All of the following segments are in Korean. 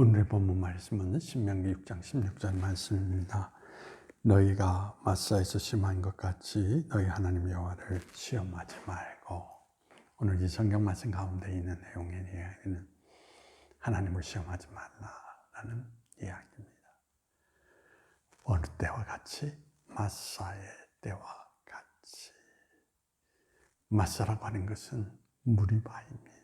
오늘의 본문 말씀은 신명기 6장 16절 말씀입니다. 너희가 마사에서 심한 것 같이 너희 하나님 여호와를 시험하지 말고 오늘 이 성경 말씀 가운데 있는 내용의 이야기는 하나님을 시험하지 말라라는 이야기입니다. 어느 때와 같이 마사의 때와 같이 마사라고 하는 것은 무리바입니다.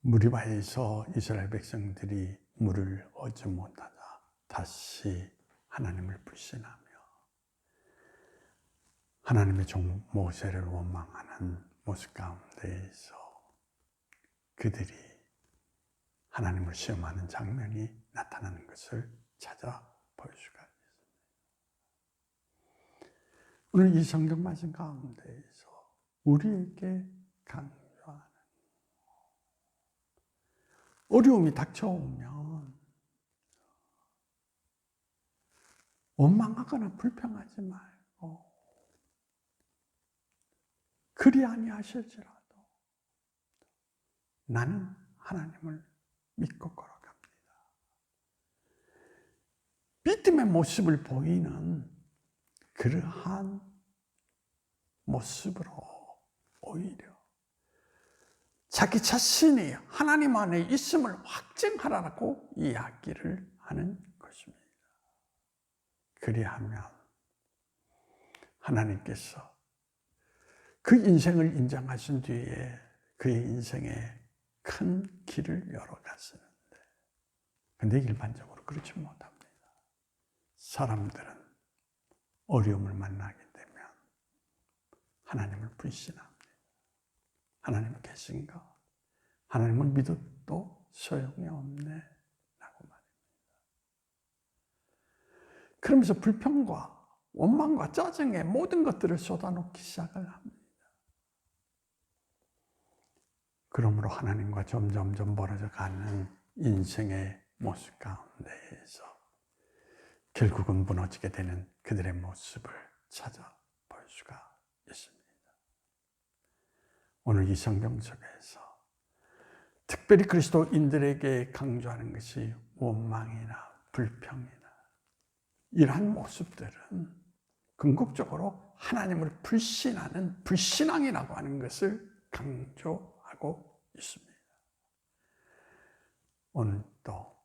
무리바에서 이스라엘 백성들이 물을 얻지 못하자 다시 하나님을 불신하며 하나님의 종 모세를 원망하는 모습 가운데에서 그들이 하나님을 시험하는 장면이 나타나는 것을 찾아 볼 수가 있습니다. 오늘 이 성경 말씀 가운데에서 우리에게 강조하는 어려움이 닥쳐오면 원망하거나 불평하지 말고 그리 아니하실지라도 나는 하나님을 믿고 걸어갑니다. 믿음의 모습을 보이는 그러한 모습으로 오히려 자기 자신이 하나님 안에 있음을 확증하라고 이야기를 하는 것입니다. 그리하면 하나님께서 그 인생을 인정하신 뒤에 그의 인생에 큰 길을 열어가시는데 근데 일반적으로 그렇지 못합니다. 사람들은 어려움을 만나게 되면 하나님을 불신합니다. 하나님 계신가? 하나님을 믿어도 소용이 없네. 라고 말입니다. 그러면서 불평과 원망과 짜증에 모든 것들을 쏟아놓기 시작을 합니다. 그러므로 하나님과 점점점 멀어져 가는 인생의 모습 가운데에서 결국은 무너지게 되는 그들의 모습을 찾아 볼 수가 있습니다. 오늘 이 성경 속에서 특별히 그리스도인들에게 강조하는 것이 원망이나 불평이나 이러한 모습들은 궁극적으로 하나님을 불신하는 불신앙이라고 하는 것을 강조하고 있습니다. 오늘 또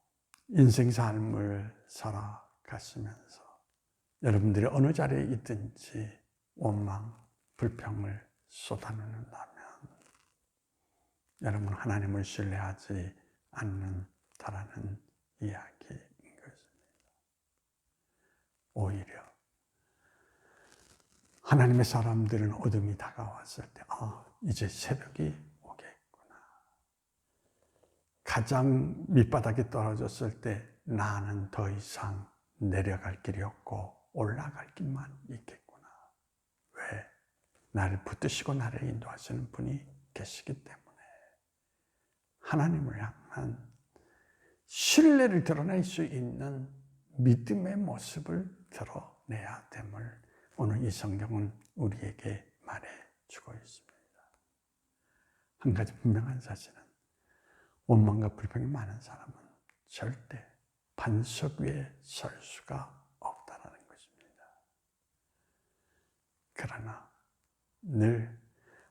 인생 삶을 살아가시면서 여러분들이 어느 자리에 있든지 원망, 불평을 쏟아내는다면 여러분 하나님을 신뢰하지 않는다라는 이야기인 것입니다. 오히려 하나님의 사람들은 어둠이 다가왔을 때, 아, 이제 새벽이 오겠구나. 가장 밑바닥에 떨어졌을 때 나는 더 이상 내려갈 길이 없고 올라갈 길만 있겠구나. 왜? 나를 붙드시고 나를 인도하시는 분이 계시기 때문에. 하나님을 향한 신뢰를 드러낼 수 있는 믿음의 모습을 드러내야 됨을 오늘 이 성경은 우리에게 말해주고 있습니다. 한 가지 분명한 사실은 원망과 불평이 많은 사람은 절대 반석 위에 설 수가 없다는 것입니다. 그러나 늘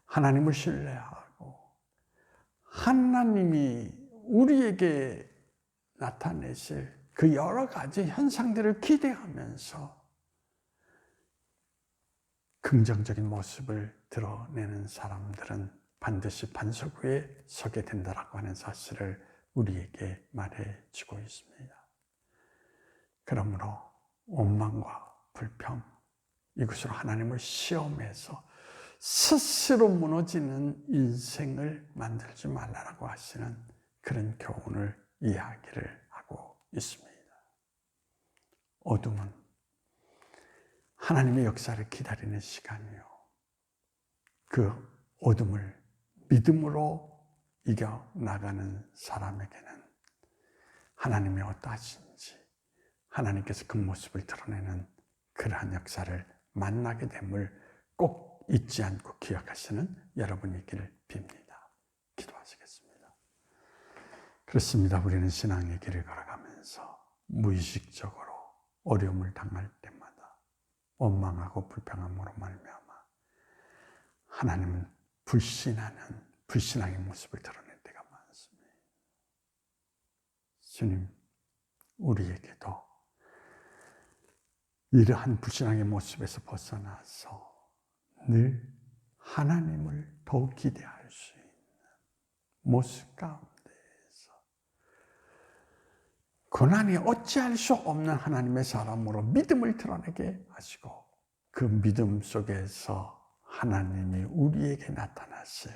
하나님을 신뢰하고 하나님이 우리에게 나타내실 그 여러 가지 현상들을 기대하면서 긍정적인 모습을 드러내는 사람들은 반드시 반석 위에 서게 된다라고 하는 사실을 우리에게 말해 주고 있습니다. 그러므로 원망과 불평 이것으로 하나님을 시험해서 스스로 무너지는 인생을 만들지 말라라고 하시는 그런 교훈을 이야기를 하고 있습니다. 어둠은 하나님의 역사를 기다리는 시간이요. 그 어둠을 믿음으로 이겨 나가는 사람에게는 하나님이 어떠하신지 하나님께서 그 모습을 드러내는 그러한 역사를 만나게 됨을 꼭 잊지 않고 기억하시는 여러분이기를 빕니다. 기도하시겠습니다. 그렇습니다. 우리는 신앙의 길을 걸어가면서 무의식적으로 어려움을 당할 때마다 원망하고 불평함으로 말미암아 하나님은 불신하는 불신앙의 모습을 드러낼 때가 많습니다. 주님, 우리에게도 이러한 불신앙의 모습에서 벗어나서 늘 하나님을 더욱 기대할 수 있는 모습 가운데에서 고난이 어찌할 수 없는 하나님의 사람으로 믿음을 드러내게 하시고 그 믿음 속에서 하나님이 우리에게 나타나실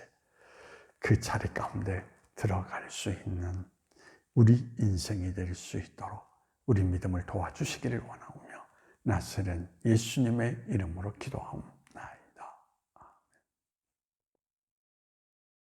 그 자리 가운데 들어갈 수 있는 우리 인생이 될 수 있도록 우리 믿음을 도와주시기를 원하오며 나스는 예수님의 이름으로 기도하옵니다.